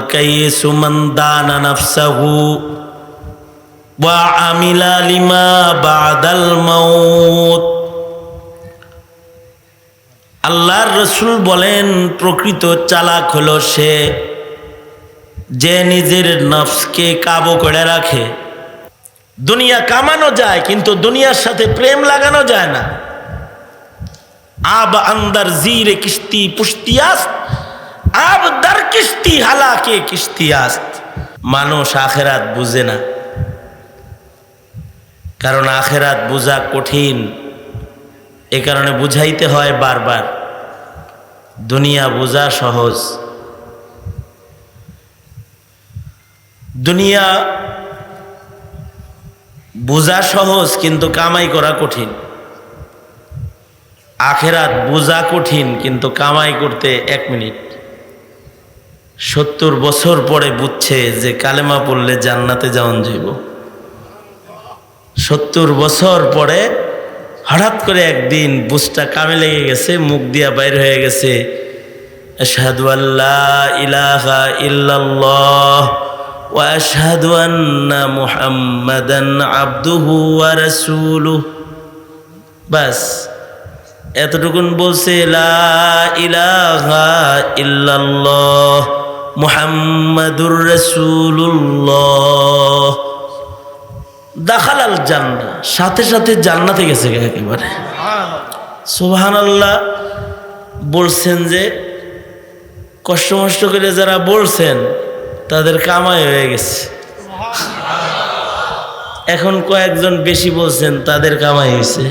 الكيس من دان نفسه وعمل لما بعد الموت আল্লাহর রসুল বলেন প্রকৃত চালাক হলো সে যে নিজের নফসকে কাবু করে রাখে দুনিয়া কামানো যায় কিন্তু দুনিয়ার সাথে প্রেম লাগানো যায় না আব আন্দার জিরে কিস্তি পুষ্টিয়াস্ত আব দার কিস্তি, হালাকে কিস্তিয়াস্ত মানুষ আখেরাত বুঝে না। কারণ আখেরাত বোঝা কঠিন। এ কারণে বুঝাইতে হয় বারবার, দুনিয়া বোঝা সহজ। দুনিয়া বোঝা সহজ, কিন্তু কামাই করা কঠিন। আখেরাত বোঝা কঠিন, কিন্তু কামাই করতে এক মিনিট। সত্তর বছর পরে বুঝছে যে কালেমা পড়লে জান্নাতে যাওয়ান যাইব। সত্তর বছর পরে হঠাৎ করে একদিন বুঝটা কামে লেগে গেছে, মুখ দিয়া বাইর হয়ে গেছে আন্না বাস, এতটুকুন বলছে, লা ইলাহা ইল্লাল্লাহ। মুহাম্মাদুর রাসূলুল্লাহ। দাখালাল জান্না সাথে সাথে জান্নাতে গেছে একেবারে। সুবহান আল্লাহ বলছেন যে, কষ্ট মষ্ট করে যারা বলছেন, তাদের কামাই হয়ে গেছে। এখন কয়েকজন বেশি বলছেন, তাদের কামাই হয়েছে।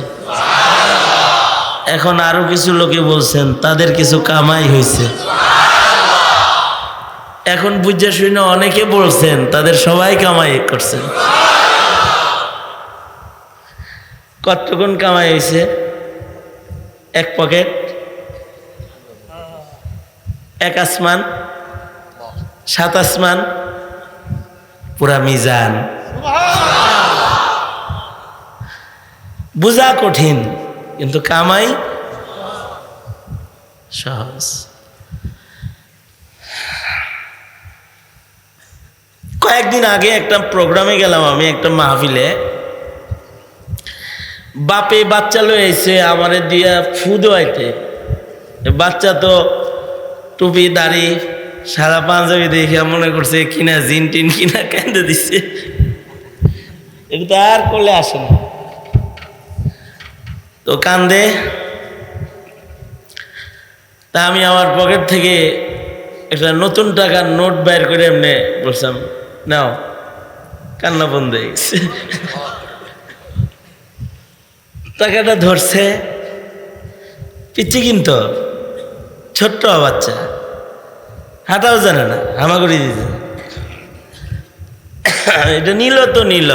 এখন আরও কিছু লোকে বলছেন, তাদের কিছু কামাই হয়েছে। এখন বুঝা শুনে অনেকে বলছেন, তাদের সবাই কামাই করছেন কতক্ষণ কামাই হয়েছে? এক পকেট? এক আসমান? সাত আসমান? পুরা মিজান। বোঝা কঠিন, কিন্তু কামাই সহজ। কয়েকদিন আগে একটা প্রোগ্রামে গেলাম আমি, একটা মাহফিলে। বাপে বাচ্চা লয়ে এসে আমারে দিয়া ফু দেওয়াইতে। বাচ্চা তো টুপি, দাড়ি সারা পাঞ্জাবি দেখে মনে করছে কিনা জিন টিন, কিনা কেঁদে দিচ্ছে এটা আর করলে আসে না। তো কান্দে। তা আমি আমার পকেট থেকে একটা নতুন টাকার নোট বাইর করে এমনি বলছিলাম নাও, কান্না বন্ধ হয়ে গেছে। টাকাটা ধরছে, পিচ্ছি কিন্তু, ছোট্ট বাচ্চা। হাঁটাও জানে না, হামাগুড়ি দিতে এটা নিল তো নিল।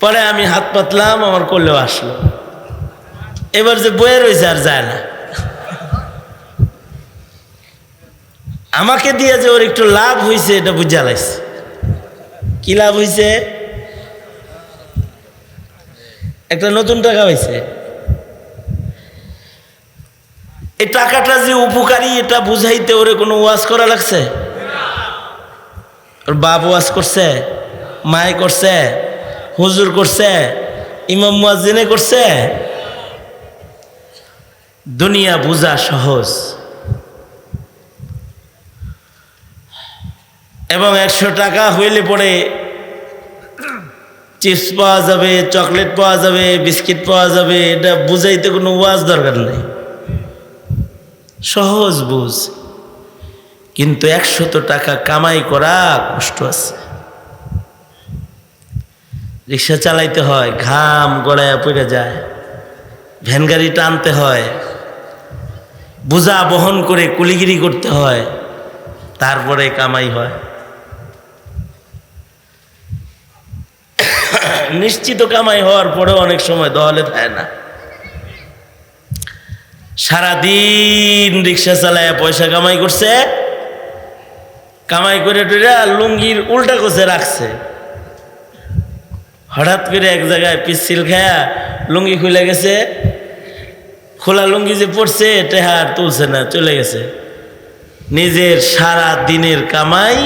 পরে আমি হাত পাতলাম, আমার করলেও আসলো। এবার যে বয়ে রয়েছে আর যায় না। আমাকে দিয়ে যে ওর একটু লাভ হয়েছে এটা বুঝা লাগছে কি লাভ হয়েছে একটা নতুন টাকা হয়েছে এই টাকাটা যে উপকারী, এটা বুঝাইতে ওরে কোনো ওয়াজ করা লাগছে? ওর বাপ ওয়াজ করছে, মায় করছে, হুজুর করছে, ইমাম মুয়াজ্জিনে করছে। দুনিয়া বুঝা সহজ। এবং একশো টাকা হইলে পরে চিপস পাওয়া যাবে, চকলেট পাওয়া যাবে, বিস্কিট পাওয়া যাবে, এটা বুঝাইতে কোনো ওয়াজ দরকার নেই। সহজ বুঝ। কিন্তু একশত টাকা কামাই করা কষ্ট আছে। রিক্সা চালাইতে হয়, ঘাম গড়ায় পড়ে যায়। ভ্যান গাড়ি টানতে হয়। বোঝা বহন করে কুলিগিরি করতে হয়। তারপরে কামাই হয়। নিশ্চিত কামাই হওয়ার পরেও অনেক সময় দহলে থাকে না। সারাদিন রিক্সা চালায় পয়সা কামাই করছে, কামাই করে টুরে লুঙ্গির উল্টা কোষে রাখছে। হঠাৎ করে এক জায়গায় পিচ্ছিল খায়া লুঙ্গি খুলে গেছে, খোলা লুঙ্গি যে পড়ছে টেহার তুলছে না, চলে গেছে। নিজের সারা দিনের কামাই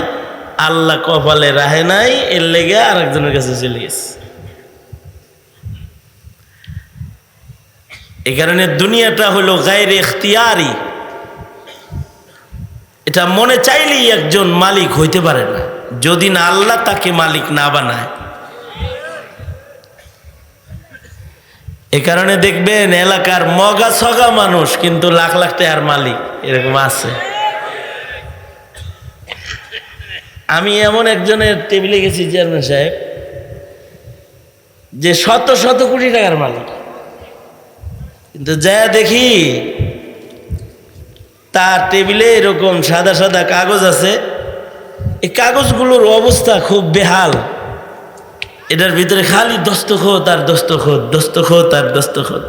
আল্লাহ কপালে রাহে নাই, এর লেগে আরেকজনের কাছে চলে গেছে। এই কারণে দুনিয়াটা হলো গায়ের এখতিয়ারি এটা মনে চাইলেই একজন মালিক হইতে পারে না। যদি না আল্লাহ তাকে মালিক না বানায়। এ কারণে দেখবেন এলাকার মগা সগা মানুষ কিন্তু লাখ লাখ টাকার মালিক, এরকম আছে। আমি এমন একজনের টেবিলে গেছি, চেয়ারম্যান সাহেব, যে শত শত কোটি টাকার মালিক। কিন্তু যা দেখি, তার টেবিলে এরকম সাদা সাদা কাগজ আছে। এই কাগজগুলোর অবস্থা খুব বেহাল। এটার ভিতরে খালি দস্তখত আর দস্তখত দস্তখত আর দস্তখত।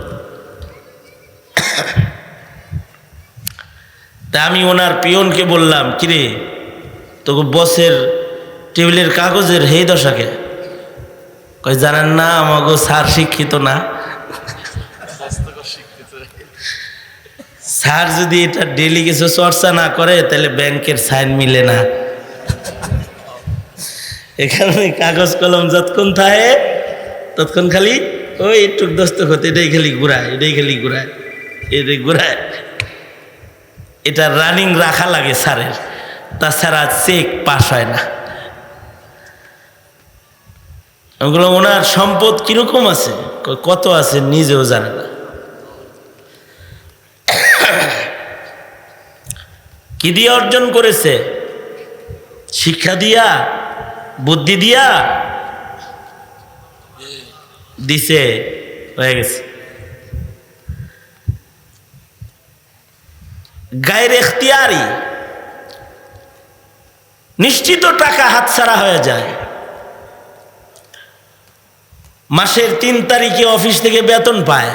তা আমি ওনার পিয়নকে বললাম, কিরে তোকে বসের টেবিলের কাগজের হেই দশাকে। কই জানেন না আমাকে স্যার শিক্ষিত না। স্যার যদি এটা ডেলি কিছু চর্চা না করে, তাহলে ব্যাংকের সাইন মিলে না। এখানে কাগজ কলম যতক্ষণ থাকে, ততক্ষণ খালি ওই একটু দস্তখত এটাই খালি ঘুরায়, এটাই খালি ঘুরায়, এটাই ঘুরায়। এটা রানিং রাখা লাগে স্যারের। তাছাড়া চেক পাস হয় না। ওগুলো ওনার সম্পদ কীরকম আছে? কত আছে নিজেও জানে না। কি দিয়ে অর্জন করেছে? শিক্ষা দিয়া, বুদ্ধি দিয়া? দিছে, হয়ে গেছে। গায়ের এখতিয়ারি নিশ্চিত টাকা হাতছাড়া হয়ে যায়। মাসের তিন তারিখে অফিস থেকে বেতন পায়।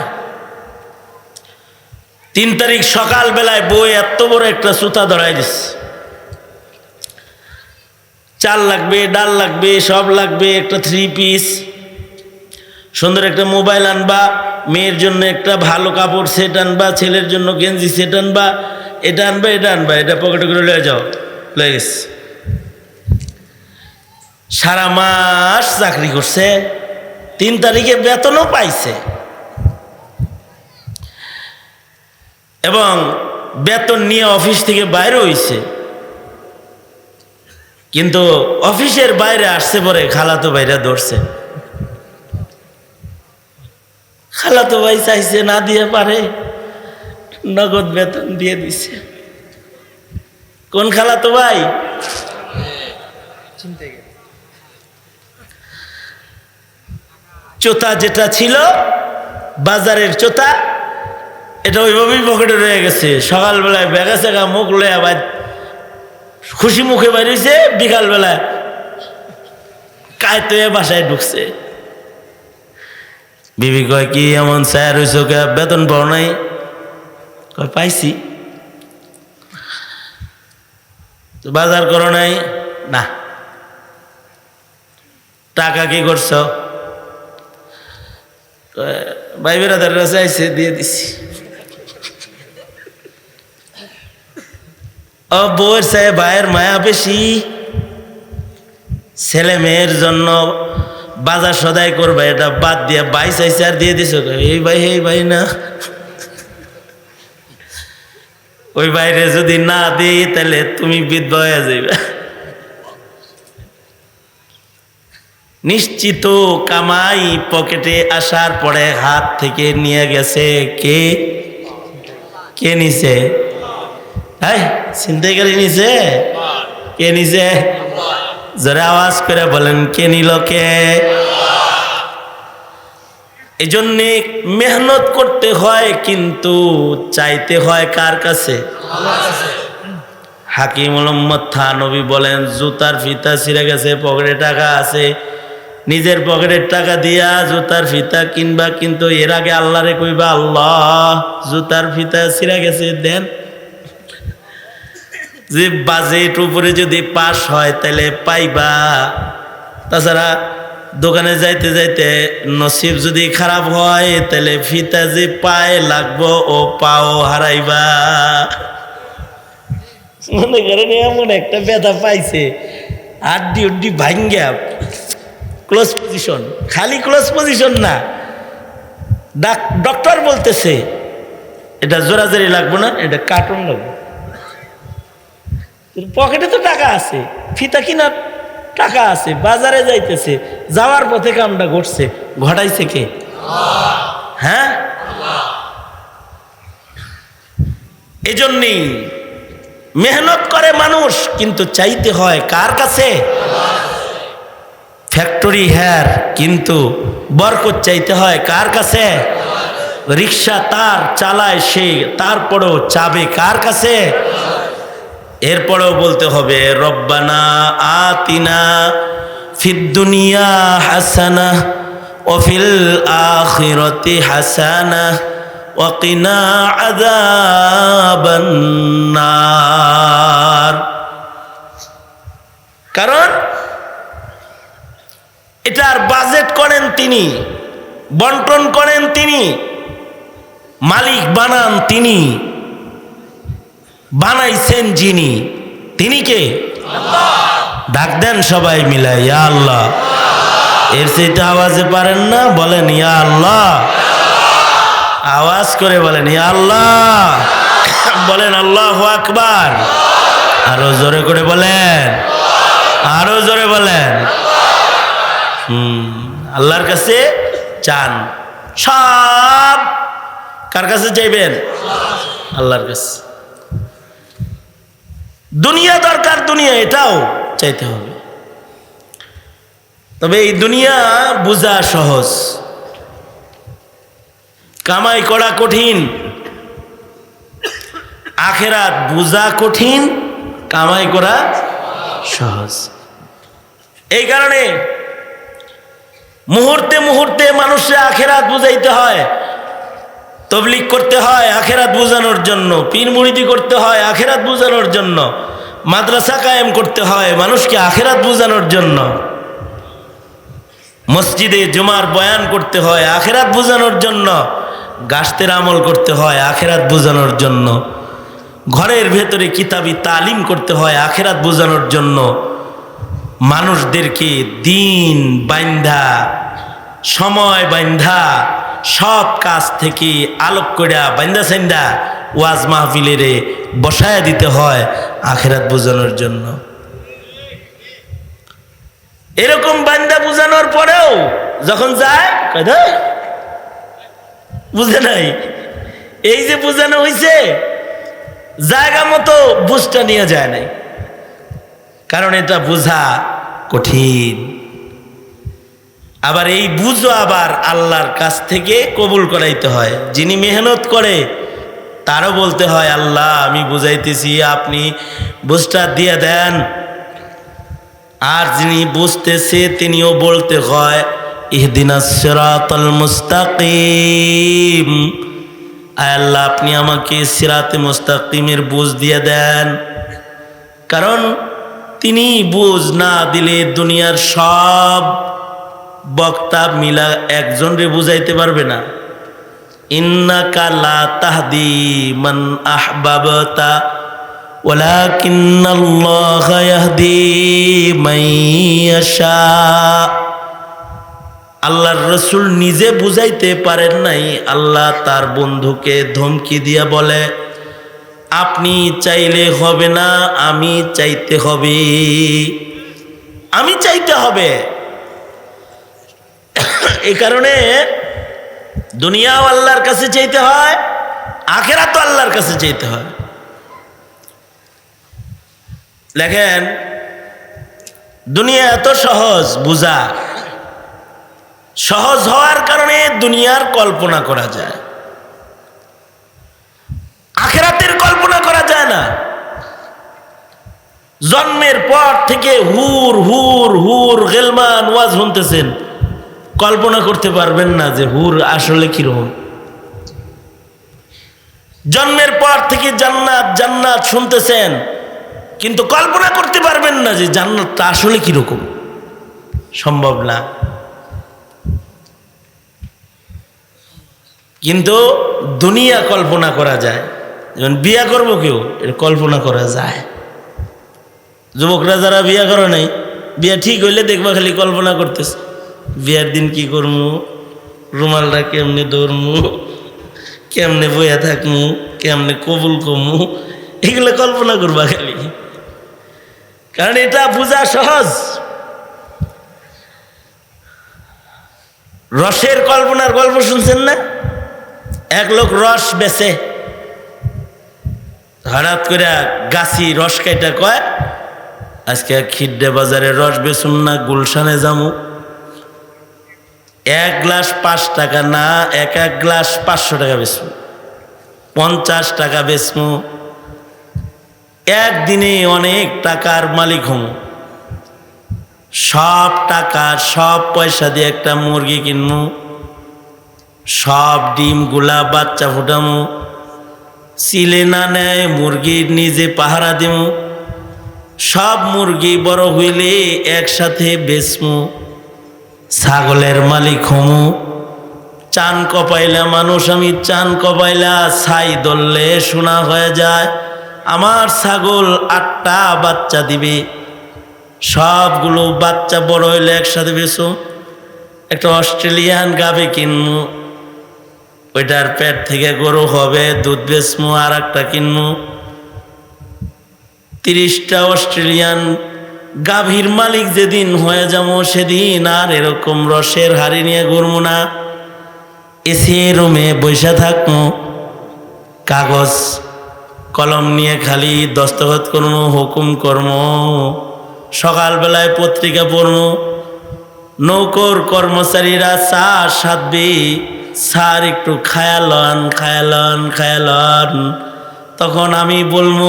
তিন তারিখ সকাল বেলায় বই এত বড় একটা সুতা ধরাই দিচ্ছে চাল লাগবে, ডাল লাগবে, সব লাগবে, একটা থ্রি পিস সুন্দর একটা মোবাইল আনবা, মেয়ের জন্য একটা ভালো কাপড় সেট আনবা, ছেলের জন্য গেঞ্জি সেট আনবা, এটা আনবা এটা আনবা, এটা পকেটে করে লয়ে যাও, লয়ে গেছে। সারা মাস চাকরি করছে, তিন তারিখে বেতনও পাইছে। এবং বেতন নিয়ে অফিস থেকে বাইরে হইছে। কিন্তু অফিসের বাইরে আসছে পরে খালাতো ভাইরা ধরছে। খালাতো ভাই চাইছে না দিয়ে পারে, নগদ বেতন দিয়ে দিছে। কোন খালাতো ভাই? চোতা যেটা ছিল, বাজারের চোতা, এটা ওইভাবেই পকেটে রয়ে গেছে। সকালবেলায় ব্যাগা সেগা মুখ লয়ে আবার খুশি মুখে বেরিয়েছে বিকালবেলায় কায়তে বাসায় ঢুকছে। বিবি কয়, কি এমন স্যার হয়েছে ওকে বেতন পাও নাই? কয়, পাইছি। বাজার করো নাই? না। টাকা কি করছ? কয়, ভাই কাছে দিয়ে দিছি। ও বউয়ের সাহেব ভাইয়ের মায়া বেশি। ছেলে মেয়ের জন্য বাজার সদাই করবে এটা বাদ দিয়ে বাই চাইছে আর দিয়ে দিছ এই ভাই এই ভাই না। ওই বাইরে যদি না দিই তাহলে তুমি বিধবা হয়ে যাবে নিশ্চিত কামাই পকেটে আসার পরে হাত থেকে নিয়ে গেছে কে? কে নিছে? হ্যাঁ ছিনতাইকারী নিছে? কে নিছে? জোরে আওয়াজ করে বলেন, কে নিল কে? এই জন্যে মেহনত করতে হয়, কিন্তু চাইতে হয় কার কাছে? হাকিম মোহাম্মদ থানবী বলেন, জুতার ফিতা ছিঁড়ে গেছে, পকেটে টাকা আছে। নিজের পকেটের টাকা দিয়া জুতার ফিতা কিনবা, কিন্তু এর আগে আল্লাহরে কইবা, আল্লাহ, জুতার ফিতা ছিঁড়ে গেছে, দেন। যে বাজেট উপরে যদি পাস হয়, তাহলে পাইবা। তাছাড়া দোকানে যাইতে যাইতে নসিব যদি খারাপ হয়, তাহলে ফিতা যে পায়ে লাগবো, ও পাও হারাইবা। মনে করেন, এমন একটা ব্যথা পাইছে আড্ডি উড্ডি ভাঙ্গা ক্লোজ পজিশন খালি ক্লোজ পজিশন না। ডাক- ডক্টর বলতেছে এটা জোরাজোরি লাগবো না এটা কার্টুন লাগবে। পকেটে তো টাকা আছে ফিতা কিনার টাকা আছে বাজারে যাইতেছে যাওয়ার পথে কামটা ঘটছে ঘটাইছে কে? হ্যাঁ? এজন্যই মেহনত করে মানুষ কিন্তু চাইতে হয় কার কাছে? ফ্যাক্টরি হ্যার কিন্তু বরকত চাইতে হয় কার কাছে? রিক্সা তার চালায় সে, তারপরেও চাবে কার কাছে? এরপরেও বলতে হবে, রব্বানা আতিনা ফিদ দুনিয়া হাসানা ওফিল আখিরতি হাসানা ওয়াকিনা আযাবান নার। কারণ এটার বাজেট করেন তিনি বন্টন করেন তিনি মালিক বানান তিনি বানাইছেন যিনি তিনি কে? ডাক দেন সবাই মিলাই ইয়া আল্লাহ। এর সেটা আওয়াজে পারেন না বলেন ইয়া আল্লাহ। আওয়াজ করে বলেন ইয়া আল্লাহ। বলেন আল্লাহ আকবার। আরও জোরে করে বলেন আরও জোরে বলেন। আল্লাহর কাছে চান। সব কার কাছে চাইবেন? আল্লাহর কাছে। দুনিয়া দরকার, দুনিয়া এটাও চাইতে হবে। তবে এই দুনিয়া বোঝা সহজ। কামাই করা কঠিন। আখেরাত বোঝা কঠিন, কামাই করা সহজ। এই কারণে মুহূর্তে মুহূর্তে মানুষে আখেরাত বুঝাইতে হয়। তবলিক করতে হয় আখেরাত বোঝানোর জন্য, পীর মুড়িদি করতে হয় আখেরাত বোঝানোর জন্য, মাদ্রাসা কায়েম করতে হয় মানুষকে আখেরাত বোঝানোর জন্য। মসজিদে জুমার বয়ান করতে হয় আখেরাত বোঝানোর জন্য গাছতের আমল করতে হয় আখেরাত বোঝানোর জন্য, ঘরের ভেতরে কিতাবি তালিম করতে হয় আখেরাত বোঝানোর জন্য। মানুষদেরকে দিন বাইন্ধা, সময় বাইন্ধা সব কাজ থেকে আলোক কইরা বাইন্দা সাইন্দা ওয়াজ মাহফিলেরে বসায়া দিতে হয় আখেরাত বোঝানোর জন্য। এরকম বান্দা বোঝানোর পরেও যখন যায় বুঝে নাই। এই যে বোঝানো হয়েছে জায়গা মতো বুঝটা নিয়ে যায় নাই। কারণ এটা বোঝা কঠিন। আবার এই বুঝো আবার আল্লাহর কাছ থেকে কবুল করাইতে হয়। যিনি মেহনত করে, তারও বলতে হয়, আল্লাহ, আমি বুঝাইতেছি, আপনি বুঝটা দিয়ে দেন। আর যিনি বুঝতেছে, তিনিও বলতে হয় ইহদিনা সিরাতাল মুস্তাকিম। আল্লাহ, আপনি আমাকে সিরাতে মুস্তাকিমের বুঝ দিয়ে দেন। কারণ তিনি বুঝ না দিলে দুনিয়ার সব বক্তা মিলা একজনরে বুঝাইতে পারবে না। মান আল্লাহর রসুল নিজে বুঝাইতে পারেন নাই, আল্লাহ তার বন্ধুকে ধমকি দিয়া বলে আপনি চাইলে হবে না, আমি চাইতে হবে। আমি চাইতে হবে। এই কারণে দুনিয়াও আল্লাহর কাছে চাইতে হয় আখেরা তো আল্লাহর কাছে চাইতে হয়। দেখেন, দুনিয়া এত সহজ, বুঝা। সহজ হওয়ার কারণে দুনিয়ার কল্পনা করা যায় আখেরাতের কল্পনা করা যায় না জন্মের পর থেকে হুর হুর হুর, গেলমান ওয়াজ শুনতেছেন। কল্পনা করতে পারবেন না যে হুর আসলে কীরকম। জন্মের পর থেকে জান্নাত জান্নাত শুনতেছেন, কিন্তু কল্পনা করতে পারবেন না যে জান্নাতটা আসলে কীরকম। সম্ভব না। কিন্তু দুনিয়া কল্পনা করা যায়। যেমন বিয়া করব কেউ এটা কল্পনা করা যায়। যুবকরা যারা বিয়া করে নাই, বিয়া ঠিক হইলে দেখবা খালি কল্পনা করতেছে, বিয়ার দিন কি করমু? রুমালটা কেমনে ধরমু? কেমনে বইয়া থাকমু? কেমনে কবুল কমু এগুলো কল্পনা করবা খালি। কারণ এটা বোঝা সহজ। রসের কল্পনার গল্প শুনছেন না? এক লোক রস বেচে, হঠাৎ করে গাছি রস কাইটা কয় আজকে খিড্ডে বাজারে রস বেসুন না, গুলশানে যামু। এক গ্লাস পাঁচ টাকা না, এক এক গ্লাস পাঁচশো টাকা বেচমু পঞ্চাশ টাকা বেচমু একদিনে অনেক টাকার মালিক হমু। সব টাকা, সব পয়সা দিয়ে একটা মুরগি কিনমু সব ডিমগুলা বাচ্চা ফুটামু। সিলে না নেয় মুরগির নিজে পাহারা দিমু। সব মুরগি বড় হইলে একসাথে বেচমু। ছাগলের মালিক হমু। চান কপাইলা মানুষ, আমি চান কপাইলা ছাই দললে শোনা হয়ে যায়। আমার ছাগল আটটা বাচ্চা দিবে। সবগুলো বাচ্চা বড় হইলে একসাথে বেছো একটা অস্ট্রেলিয়ান গাবে কিনবো ওইটার পেট থেকে গরু হবে, দুধ বেসমু আর একটা কিনবো তিরিশটা অস্ট্রেলিয়ান গাভীর মালিক যেদিন হয়ে যাব সেদিন আর এরকম রসের হাড়ি নিয়ে ঘুরবো না। এসে রুমে বসে থাকব, কাগজ, কলম নিয়ে খালি দস্তখত করব, হুকুম করব, সকালবেলায় পত্রিকা পড়ব, নৌকর কর্মচারীরা চা সাধবে, স্যার একটু খায়ালন খায়ালন খায়ালন, তখন আমি বলব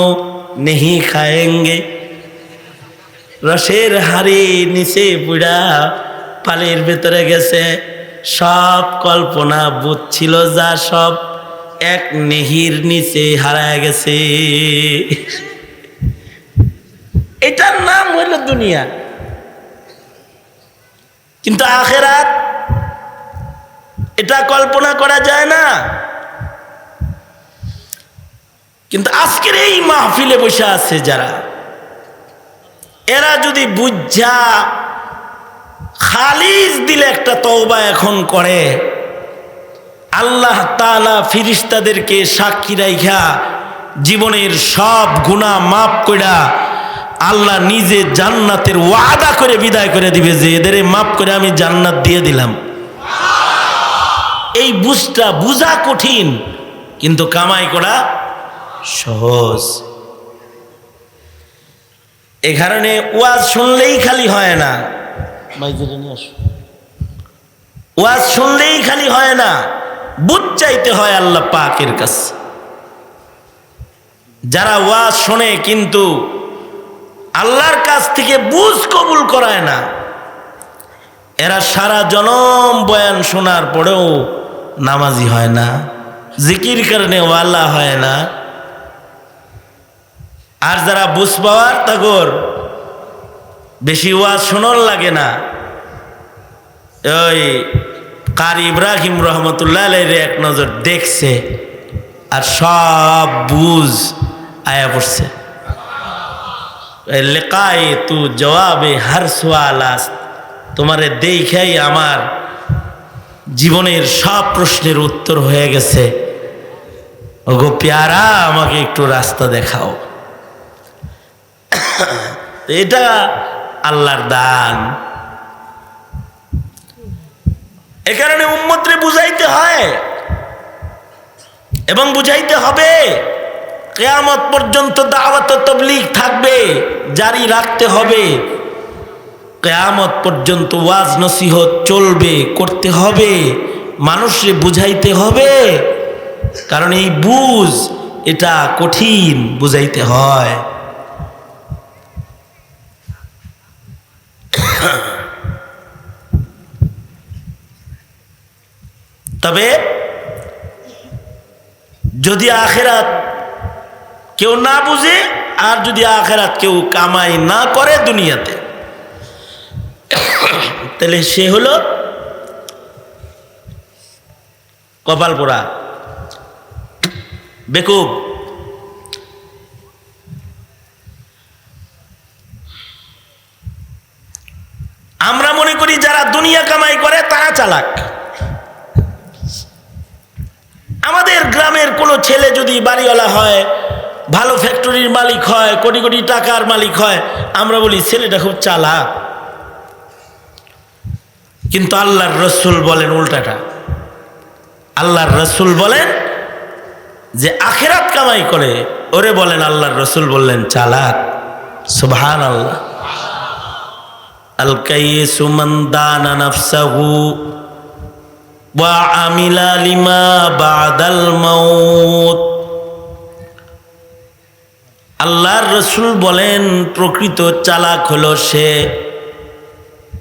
নেহি খায়েঙ্গে রসের হাড়ি নিচে পুড়া পালির ভেতরে গেছে সব কল্পনা বুঝছিল যা সব এক নেহির নিচে হারায় গেছে এটার নাম হইল দুনিয়া কিন্তু আখেরাত এটা কল্পনা করা যায় না কিন্তু আজকের এই মাহফিলে বসে আছে যারা, এরা যদি বুঝা খালিজ দিলে একটা তওবা এখন করে, আল্লাহ তালা ফিরিস্তাদেরকে সাক্ষী রাইখা জীবনের সব গুণা মাফ কইরা আল্লাহ নিজে জান্নাতের ওয়াদা করে বিদায় করে দিবে যে এদের মাফ করে আমি জান্নাত দিয়ে দিলাম। এই বুঝটা বুঝা কঠিন, কিন্তু কামাই করা সহজ। এ কারণে ওয়াজ শুনলেই খালি হয় না। ওয়াজ শুনলেই খালি হয় না। বুঝ চাইতে হয় আল্লাহ পাকের কাছে। যারা ওয়াজ শোনে কিন্তু আল্লাহর কাছ থেকে বুঝ কবুল করায় না। এরা সারা জনম বয়ান শোনার পরেও নামাজি হয় না। জিকির কারণে ওয়াল্লা হয় না। আর যারা বুঝ পাওয়ার, তাগর। বেশি ওয়াজ শোনার লাগে না। ওই কার ইব্রাহিম রহমতুল্লাহ এক নজর দেখছে আর সব বুঝ আয়া পড়ছে। লেকায় তু জবাবে হার সোয়াল আস। তোমারে দেখাই আমার জীবনের সব প্রশ্নের উত্তর হয়ে গেছে। ওগো পেয়ারা, আমাকে একটু রাস্তা দেখাও। এটা আল্লাহর দান। এ কারণে উম্মতরে বুঝাইতে হয় এবং বুঝাইতে হবে, কেয়ামত পর্যন্ত দাওয়াত তবলিগ থাকবে, জারি রাখতে হবে। কেয়ামত পর্যন্ত ওয়াজ নসিহত চলবে, করতে হবে মানুষকে বুঝাইতে হবে। কারণ এই বুঝ, এটা কঠিন বুঝাইতে হয়। তবে যদি আখেরাত কেউ না বুঝে, আর যদি আখেরাত কেউ কামাই না করে দুনিয়াতে, তাহলে সে হলো কপাল পোড়া, বেকুব। আমরা মনে করি যারা দুনিয়া কামাই করে, তারা চালাক। আমাদের গ্রামের কোনো ছেলে যদি বাড়িওয়ালা হয়, ভালো ফ্যাক্টরির মালিক হয়, কোটি কোটি টাকার মালিক হয়, আমরা বলি, ছেলেটা খুব চালাক। কিন্তু আল্লাহর রসুল বলেন উল্টাটা। আল্লাহর রসুল বলেন যে, আখেরাত কামাই করে, ওরে বলেন, আল্লাহর রসুল বললেন, চালাক। সুবহান আল্লাহ আল কাইয়িসু মান দানা আল্লাহর রসুল বলেন, প্রকৃত চালাক হলো সে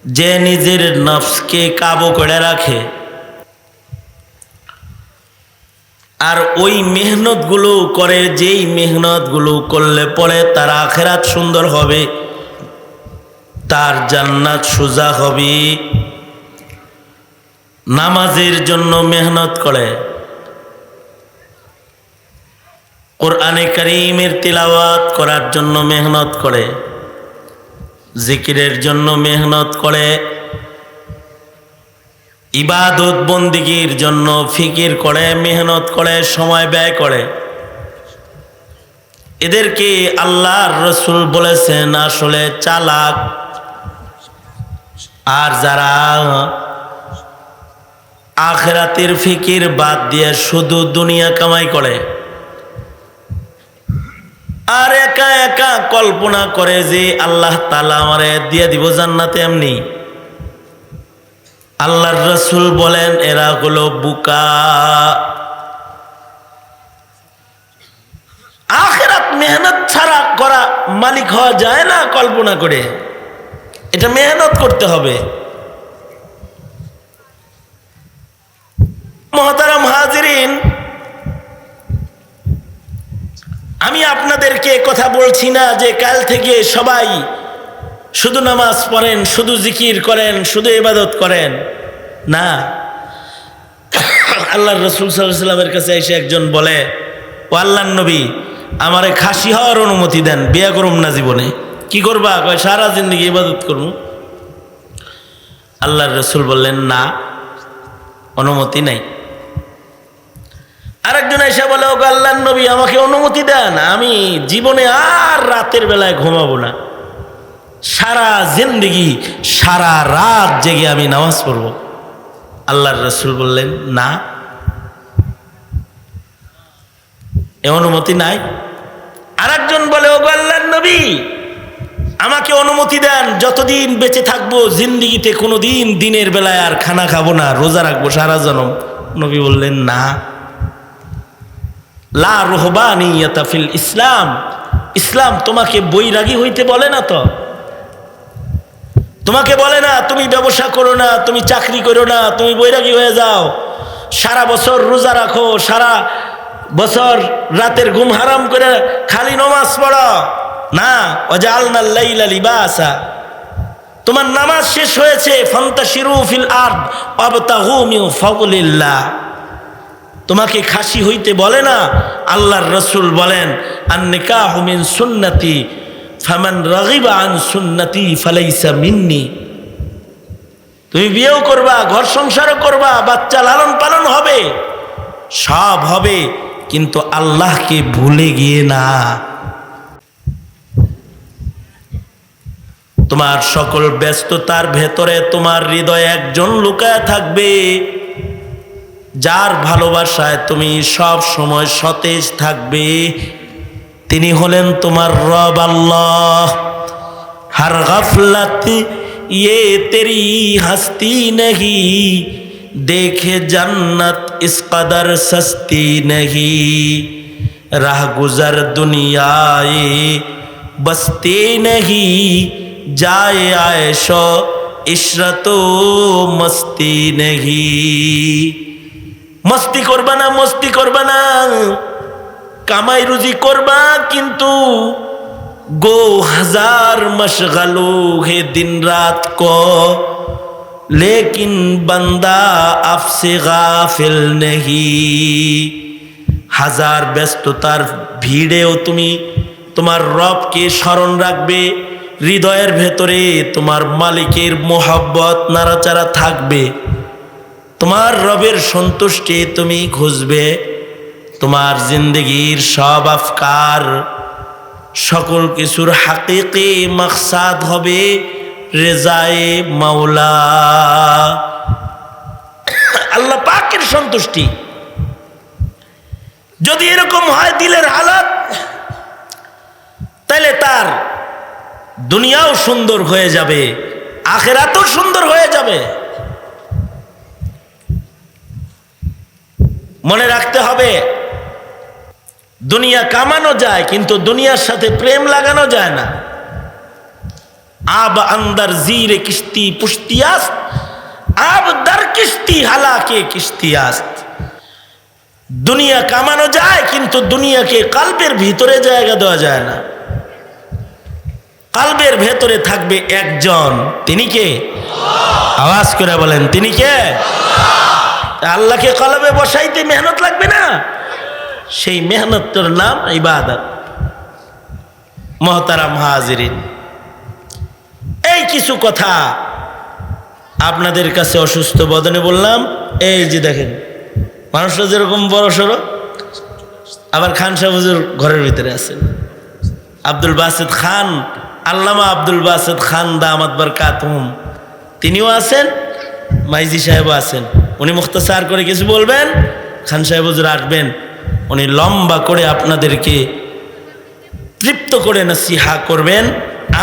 যে নিজের নফসকে কাবু করে রাখে। আর ওই মেহনতগুলো করে, যেই মেহনতগুলো করলে পরে তার আখেরাত সুন্দর হবে, তার জান্নাত সোজা হবে। নামাজের জন্য মেহনত করে। কোরআনে করিমের তিলাওয়াত করার জন্য মেহনত করে। জিকিরের জন্য মেহনত করে। ইবাদত বন্দিগির জন্য ফিকির করে, মেহনত করে, সময় ব্যয় করে। এদেরকে আল্লাহর রসুল বলেছেন আসলে চালাক। আর যারা আখেরাতের ফিকির বাদ দিয়ে শুধু দুনিয়া কামাই করে। আর একা একা কল্পনা করে যে আল্লাহ তালা আমারে দিয়ে দিব জান্নাতে এমনি। আল্লাহর রসুল বলেন, এরা হলো বুকা। আখেরাত মেহনত ছাড়া করা মালিক হওয়া যায় না কল্পনা করে। এটা মেহনত করতে হবে মহতারাম হাজিরিন আমি আপনাদেরকে কথা বলছি না যে কাল থেকে সবাই শুধু নামাজ পড়েন, শুধু জিকির করেন, শুধু ইবাদত করেন। না। আল্লাহর রসুল সাল্লামের কাছে এসে একজন বলে, ও আল্লাহ নবী, আমারে খাসি হওয়ার অনুমতি দেন, বিয়া করুম না জীবনে। কি করবা? কয়, সারা জিন্দগি ইবাদত করব আল্লাহর রসুল বললেন, না, অনুমতি নাই। আরেকজন এসে বলে ও আল্লাহ নবী, আমাকে অনুমতি দেন, আমি জীবনে আর রাতের বেলায় ঘুমাবো না। সারা জিন্দগি, সারা রাত জেগে আমি নামাজ পড়ব। আল্লাহর রসুল বললেন, না। এ অনুমতি নাই। আরেকজন বলে ও আল্লাহ নবী, আমাকে অনুমতি দেন, যতদিন বেঁচে থাকব জিন্দিগিতে কোনো দিন দিনের বেলায় আর খানা খাব না, রোজা রাখব সারা জনম। নবী বললেন, না। লা ইসলাম। ইসলাম তোমাকে বৈরাগী হইতে বলে না তো? তোমাকে বলে না, তুমি ব্যবসা করো না, তুমি চাকরি করো না, তুমি বৈরাগী হয়ে যাও। সারা বছর রোজা রাখো, সারা বছর রাতের ঘুম হারাম করে খালি নমাজ পড়ো। না লিবাসা। তোমার নামাজ শেষ হয়েছে ফন্তা শিরু ফিল আর্দ অবতাহু মিউ ফগলিল্লাহ তোমাকে খাসি হইতে বলে না, আল্লাহর রসুল বলেন, আন্নিকাহ মিন সুন্নতি, ফামান রাগিবা আন সুন্নতি ফালাইসা মিন্নি। তুমি বিয়েও করবা, ঘর সংসারও করবা, বাচ্চা লালন পালন হবে, সব হবে, কিন্তু আল্লাহকে ভুলে গিয়ে না। তোমার সকল ব্যস্ততার ভেতরে তোমার হৃদয়ে একজন লুকায় থাকবে। যার ভালোবাসায় তুমি সব সময় সতেজ থাকবে, তিনি হলেন তোমার রব আল্লাহ। হার গাফলাতি ইয়ে তেরি হাসতি নাহি, দেখে জান্নাত ইস কদর সস্তি নাহি। রাহ গুজার দুনিয়ায় বসতে নাহি, যায় আয়শ ইশরত মস্তি নাহি। মস্তি করবা না, মস্তি করবা না। কামাই রুজি করবা, কিন্তু গো হাজার মশগলো হে দিন রাত কো। লেকিন বন্দা আফসে গাফিল নেহি। হাজার ব্যস্ততার ভিড়েও তুমি তোমার রবকে স্মরণ রাখবে, হৃদয়ের ভেতরে তোমার মালিকের মোহাব্বত, নাড়াচাড়া থাকবে। তোমার রবের সন্তুষ্টি তুমি খুঁজবে, তোমার জিন্দগির সব আফকার, সকল কিছুর হাকিকি মাকসাদ হবে রেজায়ে মাওলা। আল্লাহ পাকের সন্তুষ্টি। যদি এরকম হয় দিলের হালাত তাহলে তার দুনিয়াও সুন্দর হয়ে যাবে, আখেরাতও সুন্দর হয়ে যাবে। মনে রাখতে হবে, দুনিয়া কামানো যায়, কিন্তু দুনিয়ার সাথে প্রেম লাগানো যায় না। আব আন্দার জিরে কিস্তি পুষ্টিয়াস্ত, আব দার কিস্তি হালাকে কিস্তিয়াস্ত। দুনিয়া কামানো যায়, কিন্তু দুনিয়াকে কাল্পের ভিতরে জায়গা দেওয়া যায় না। কাল্পের ভেতরে থাকবে একজন, তিনি কে? আওয়াজ করে বলেন, তিনি কে? আল্লাহকে কলবে বসাইতে মেহনত লাগবে না? সেই মেহনতটার নাম ইবাদত। মহতারাম হাজিরিন, এই কিছু কথা আপনাদের কাছে অসুস্থ বদনে বললাম, এই যে দেখেন, মানুষরা যেরকম বড় সড়ো, আবার খান সাহুজুর ঘরের ভিতরে আছেন। আব্দুল বাসেদ খান, আল্লামা আব্দুল বাসেদ খান দামাত বারকাতুম তিনিও আছেন, মাইজি সাহেবও আছেন। উনি মুখতাসার করে কিছু বলবেন? খান সাহেব আসবেন উনি লম্বা করে আপনাদেরকে তৃপ্ত করে নসিহা করবেন।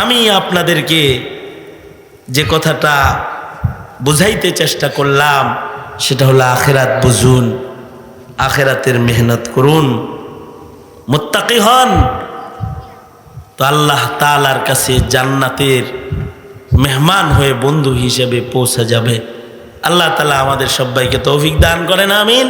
আমি আপনাদেরকে যে কথাটা বুঝাইতে চেষ্টা করলাম, সেটা হলো আখেরাত বুঝুন, আখেরাতের মেহনত করুন। মোত্তাকি হন। তো আল্লাহ তালার কাছে জান্নাতের মেহমান হয়ে বন্ধু হিসেবে পৌঁছা যাবে। আল্লাহ তালা আমাদের সবাইকে তৌফিক দান করেন আমিন।